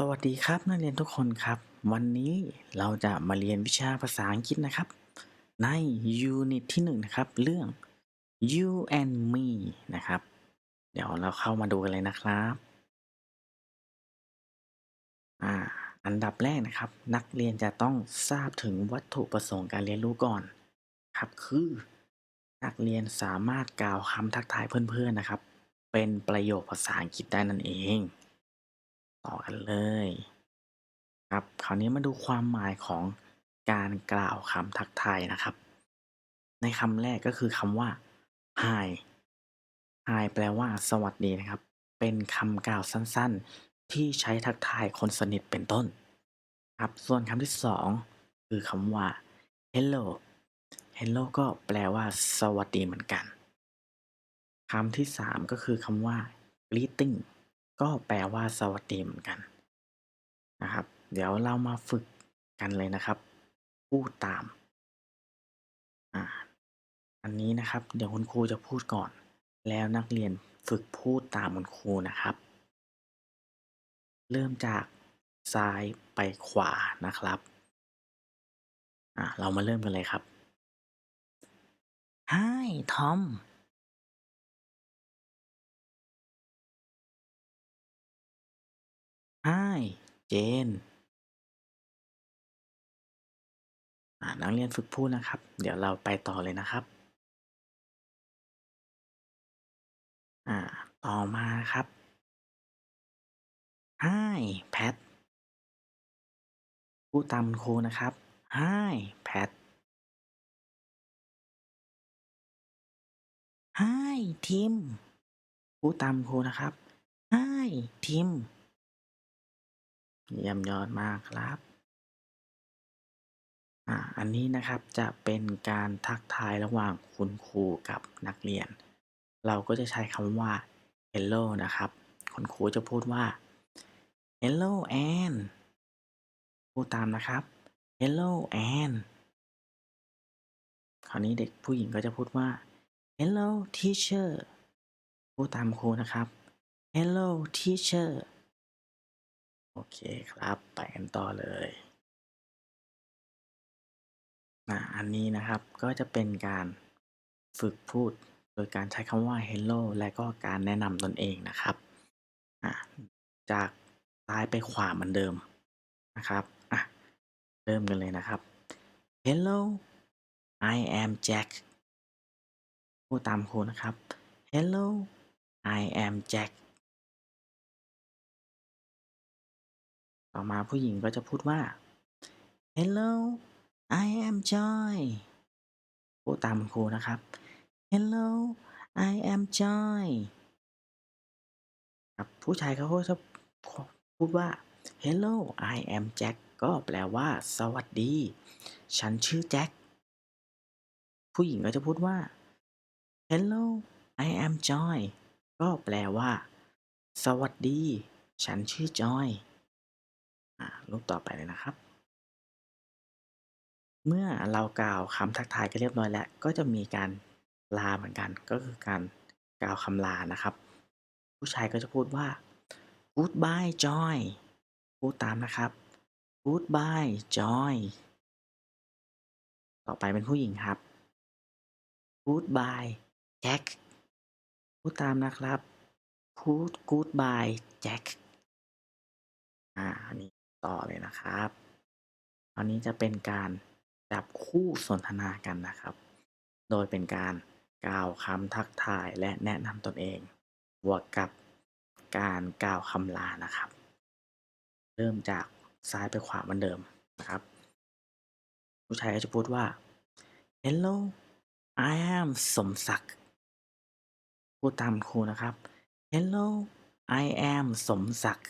สวัสดีครับนักเรียนทุกคนครับ วันนี้เราจะมาเรียนวิชาภาษาอังกฤษนะครับ ในยูนิตที่หนึ่งนะครับ เรื่อง you and me นะครับ เดี๋ยวเราเข้ามาดูกันเลยนะครับอ่าอันดับแรกนะครับ นักเรียนจะต้องทราบถึงวัตถุประสงค์การเรียนรู้ก่อนครับ คือ นักเรียนสามารถกล่าวคำทักทายเพื่อนๆนะครับ เป็นประโยคภาษาอังกฤษได้นั่นเอง ต่อกันเลยครับคราวนี้มาดูความหมายของการกล่าวคำทักทายนะครับ ในคำแรกก็คือคำว่า hi hi แปลว่าสวัสดีนะครับ เป็นคำกล่าวสั้นๆ ที่ใช้ทักทายคนสนิทเป็นต้น ครับ ส่วนคำที่สองคือคำว่า hello hello ก็แปลว่า สวัสดีเหมือนกันคำที่สามก็คือคำว่า greeting ก็แปลว่าสวัสดีเหมือนกันนะครับ เดี๋ยวเรามาฝึกกันเลยนะครับ พูดตามอ่าอันนี้นะครับ เดี๋ยวคุณครูจะพูดก่อน แล้วนักเรียนฝึกพูดตามคุณครูนะครับ เริ่มจากซ้ายไปขวานะครับอ่าเรามาเริ่มกันเลยครับ Hi Tom Hi เจน อ่า นักเรียนฝึกพูดนะครับ เดี๋ยวเราไปต่อเลยนะครับ อ่า ต่อมาครับ Hi แพทพูดตามคุณครูนะครับ Hi แพท Hi ทิมพูดตามคุณครูนะครับ Hi ทิม เยี่ยมยอดมากครับ อ่า อันนี้นะครับจะเป็นการทักทายระหว่างคุณครูกับนักเรียน เราก็จะใช้คำว่า hello นะครับ คุณครูจะพูดว่า hello Anne พูดตามนะครับ hello Anne คราวนี้เด็กผู้หญิงก็จะพูดว่า hello teacher พูดตามครูนะครับ hello teacher โอเคครับ ไปกันต่อเลยอ่าอันนี้นะครับก็จะเป็นการฝึกพูดโดยการใช้คำว่า hello และก็การแนะนำตนเองนะครับจากซ้ายไปขวาเหมือนเดิมนะครับเริ่มกันเลยนะครับ hello I am Jack พูดตามครูนะครับ hello I am Jack ต่อมาผู้หญิงก็จะพูดว่า hello I am Joy พูดตามคุณครูนะครับ hello I am Joy ครับผู้ชายเขาก็จะพูดว่า hello I am Jack ก็แปลว่า สวัสดี ฉันชื่อแจ็ค ผู้หญิงก็จะพูดว่า hello I am Joy ก็แปลว่า สวัสดี ฉันชื่อจอย รูปต่อไปเลยนะครับ เมื่อเรากล่าวคำทักทายกันเรียบร้อยแล้ว ก็จะมีการลาเหมือนกัน ก็คือการกล่าวคำลานะครับ ผู้ชายก็จะพูดว่า goodbye Joy พูดตามนะครับ goodbye Joy ต่อไปเป็นผู้หญิงครับ goodbye Jack พูดตามนะครับ พูด goodbye Jack อ่าอันนี้ ต่อเลยนะครับอันนี้จะเป็นการจับคู่สนทนากันนะครับ โดยเป็นการกล่าวคำทักทายและแนะนำตนเองบวกกับการกล่าวคำลานะครับ เริ่มจากซ้ายไปขวาเหมือนเดิมนะครับ ผู้ชายก็จะพูดว่า hello I am สมศักดิ์พูดตามครูนะครับ hello I am สมศักดิ์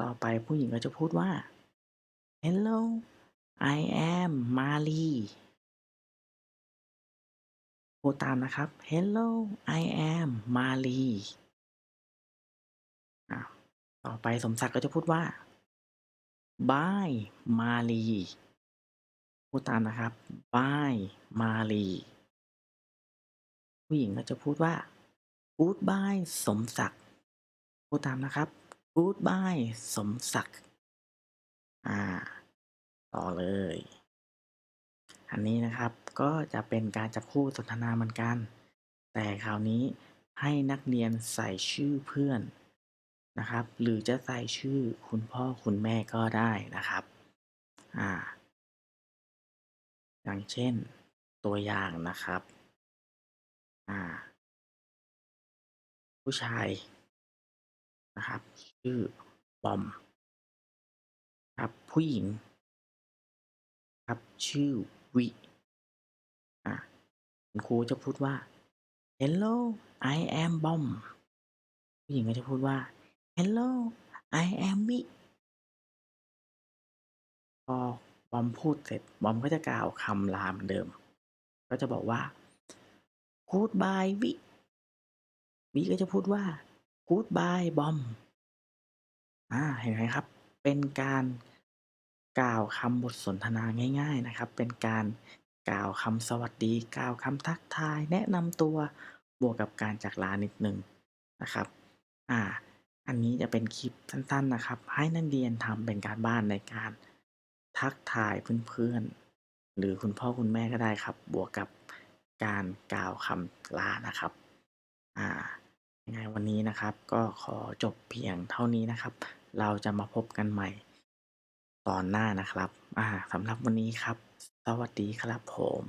ต่อไปผู้หญิงก็จะพูดว่า hello I am มาลีพูดตามนะครับ hello I am มาลีอะต่อไปสมศักดิ์ก็จะพูดว่า bye มาลีพูดตามนะครับ bye มาลีผู้หญิงก็จะพูดว่า goodbye สมศักดิ์พูดตามนะครับ goodbye สมศักดิ์ อ่า ต่อเลย อันนี้นะครับก็จะเป็นการจับคู่สนทนาเหมือนกัน แต่คราวนี้ให้นักเรียนใส่ชื่อเพื่อนนะครับ หรือจะใส่ชื่อคุณพ่อคุณแม่ก็ได้นะครับ อ่า อย่างเช่นตัวอย่างนะครับ อ่า ผู้ชาย นะครับ ชื่อบอมครับผู้หญิง ครับชื่อวิอ่าคุณครูจะพูดว่า hello I am bomb ผู้หญิงก็จะพูดว่า hello I am วิพอบอมพูดเสร็จบอมก็จะกล่าวคำลาเหมือนเดิม ก็จะบอกว่า goodbye วิวิก็จะพูดว่า goodbye บอมอ่า เห็นไหมครับ เป็นการกล่าวคำบทสนทนาง่าย ๆนะครับ เป็นการกล่าวคำสวัสดี กล่าวคำทักทาย แนะนำตัว บวกกับการจากลานิดหนึ่งนะครับ อ่า อันนี้จะเป็นคลิปสั้นๆนะครับ ให้นักเรียนทำเป็นการบ้านในการทักทายเพื่อนๆ หรือคุณพ่อคุณแม่ก็ได้ครับ บวกกับการกล่าวคำลานะครับ อ่า ยังไงวันนี้นะครับก็ขอจบเพียงเท่านี้นะครับ เราจะมาพบกันใหม่ตอนหน้านะครับ อ่าสำหรับวันนี้ครับ สวัสดีครับผม